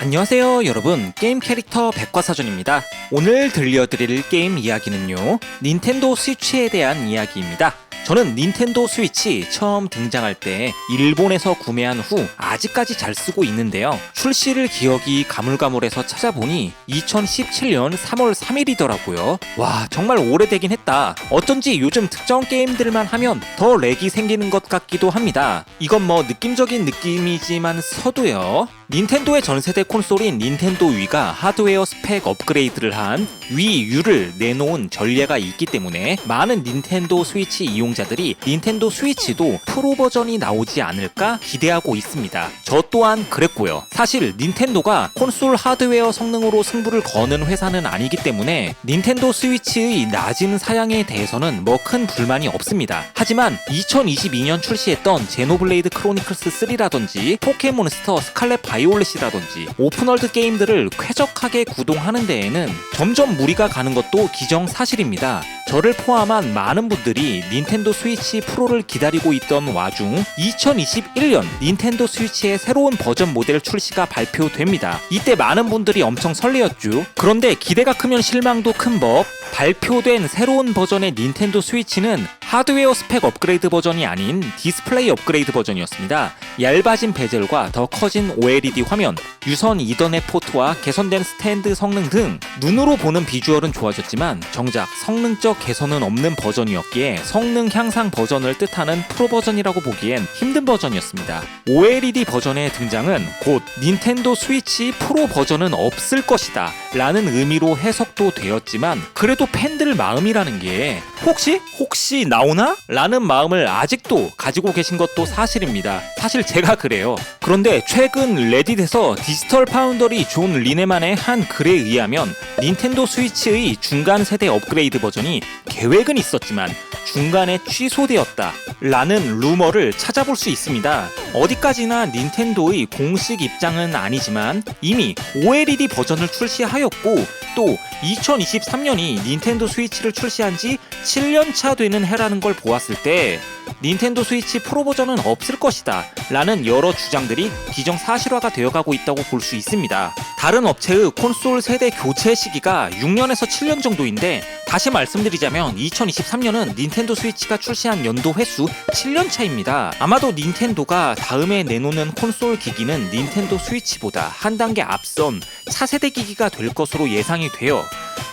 안녕하세요 여러분. 게임 캐릭터 백과사전입니다. 오늘 들려드릴 게임 이야기는요 닌텐도 스위치에 대한 이야기입니다. 저는 닌텐도 스위치 처음 등장할 때 일본에서 구매한 후 아직까지 잘 쓰고 있는데요. 출시를 기억이 가물가물해서 찾아보니 2017년 3월 3일이더라고요. 와 정말 오래되긴 했다. 어쩐지 요즘 특정 게임들만 하면 더 렉이 생기는 것 같기도 합니다. 이건 뭐 느낌적인 느낌이지만 서도요 닌텐도의 전세대 콘솔인 닌텐도 위가 하드웨어 스펙 업그레이드를 한 위 U를 내놓은 전례가 있기 때문에 많은 닌텐도 스위치 이용자들이 닌텐도 스위치도 프로 버전이 나오지 않을까 기대하고 있습니다. 저 또한 그랬고요. 사실 닌텐도가 콘솔 하드웨어 성능으로 승부를 거는 회사는 아니기 때문에 닌텐도 스위치의 낮은 사양에 대해서는 뭐 큰 불만이 없습니다. 하지만 2022년 출시했던 제노블레이드 크로니클스 3라든지 포켓몬스터 스칼렛 바이올렛이라든지 오픈월드 게임들을 쾌적하게 구동하는 데에는 점점 무리가 가는 것도 기정사실입니다. 저를 포함한 많은 분들이 닌텐도 스위치 프로를 기다리고 있던 와중 2021년 닌텐도 스위치의 새로운 버전 모델 출시가 발표됩니다. 이때 많은 분들이 엄청 설레었죠. 그런데 기대가 크면 실망도 큰 법. 발표된 새로운 버전의 닌텐도 스위치는 하드웨어 스펙 업그레이드 버전이 아닌 디스플레이 업그레이드 버전이었습니다. 얇아진 베젤과 더 커진 OLED 화면, 유선 이더넷 포트와 개선된 스탠드 성능 등 눈으로 보는 비주얼은 좋아졌지만 정작 성능적 개선은 없는 버전이었기에 성능 향상 버전을 뜻하는 프로 버전이라고 보기엔 힘든 버전이었습니다. OLED 버전의 등장은 곧 닌텐도 스위치 프로 버전은 없을 것이다 라는 의미로 해석도 되었지만 그래도 팬들 마음이라는 게 혹시 혹시 나오나? 라는 마음을 아직도 가지고 계신 것도 사실입니다. 사실 제가 그래요. 그런데 최근 레딧에서 디지털 파운더리 존 리네만의 한 글에 의하면 닌텐도 스위치의 중간 세대 업그레이드 버전이 계획은 있었지만 중간에 취소되었다 라는 루머를 찾아볼 수 있습니다. 어디까지나 닌텐도의 공식 입장은 아니지만 이미 OLED 버전을 출시하였고 또 2023년이 닌텐도 스위치를 출시한 지 7년차 되는 해라는 걸 보았을 때 닌텐도 스위치 프로 버전은 없을 것이다 라는 여러 주장들이 기정사실화가 되어가고 있다고 볼 수 있습니다. 다른 업체의 콘솔 세대 교체 시기가 6년에서 7년 정도인데 다시 말씀드리자면 2023년은 닌텐도 스위치가 출시한 연도 횟수 7년 차입니다. 아마도 닌텐도가 다음에 내놓는 콘솔 기기는 닌텐도 스위치보다 한 단계 앞선 차세대 기기가 될 것으로 예상이 돼요.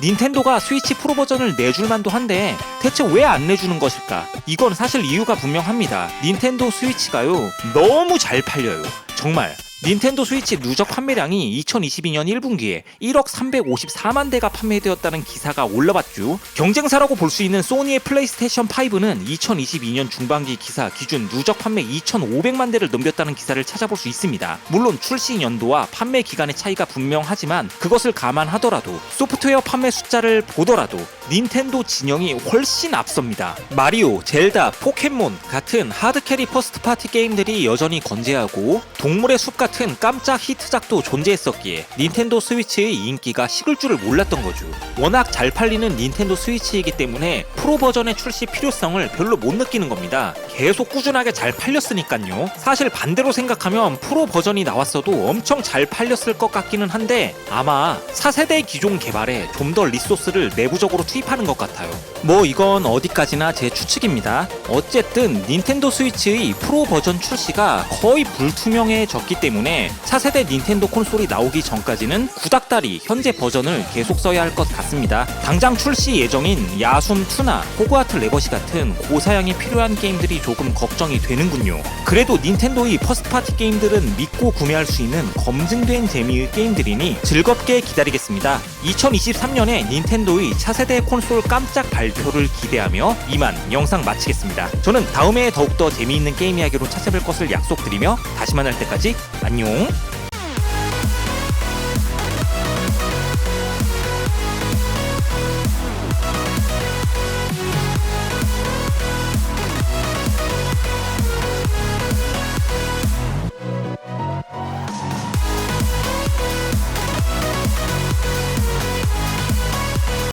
닌텐도가 스위치 프로 버전을 내줄 만도 한데 대체 왜 안 내주는 것일까? 이건 사실 이유가 분명합니다. 닌텐도 스위치가요 너무 잘 팔려요. 정말 닌텐도 스위치 누적 판매량이 2022년 1분기에 1억 354만 대가 판매되었다는 기사가 올라왔죠. 경쟁사라고 볼 수 있는 소니의 플레이스테이션 5는 2022년 중반기 기사 기준 누적 판매 2,500만 대를 넘겼다는 기사를 찾아볼 수 있습니다. 물론 출시 연도와 판매 기간의 차이가 분명하지만 그것을 감안하더라도 소프트웨어 판매 숫자를 보더라도 닌텐도 진영이 훨씬 앞섭니다. 마리오, 젤다, 포켓몬 같은 하드캐리 퍼스트 파티 게임들이 여전히 건재하고 동물의 숲 같은 깜짝 히트작도 존재했었기에 닌텐도 스위치의 인기가 식을 줄을 몰랐던 거죠. 워낙 잘 팔리는 닌텐도 스위치이기 때문에 프로 버전의 출시 필요성을 별로 못 느끼는 겁니다. 계속 꾸준하게 잘 팔렸으니까요. 사실 반대로 생각하면 프로 버전이 나왔어도 엄청 잘 팔렸을 것 같기는 한데 아마 4세대 기종 개발에 좀 더 리소스를 내부적으로 투입하는 것 같아요. 뭐 이건 어디까지나 제 추측입니다. 어쨌든 닌텐도 스위치의 프로 버전 출시가 거의 불투명해졌기 때문에 차세대 닌텐도 콘솔이 나오기 전까지는 구닥다리 현재 버전을 계속 써야 할 것 같습니다. 당장 출시 예정인 야숨 2나 호그와트 레거시 같은 고사양이 필요한 게임들이 조금 걱정이 되는군요. 그래도 닌텐도의 퍼스트파티 게임들은 믿고 구매할 수 있는 검증된 재미의 게임들이니 즐겁게 기다리겠습니다. 2023년에 닌텐도의 차세대 콘솔 깜짝 발표를 기대하며 이만 영상 마치겠습니다. 저는 다음에 더욱더 재미있는 게임 이야기로 찾아뵐 것을 약속드리며 다시 만날 때까지 안녕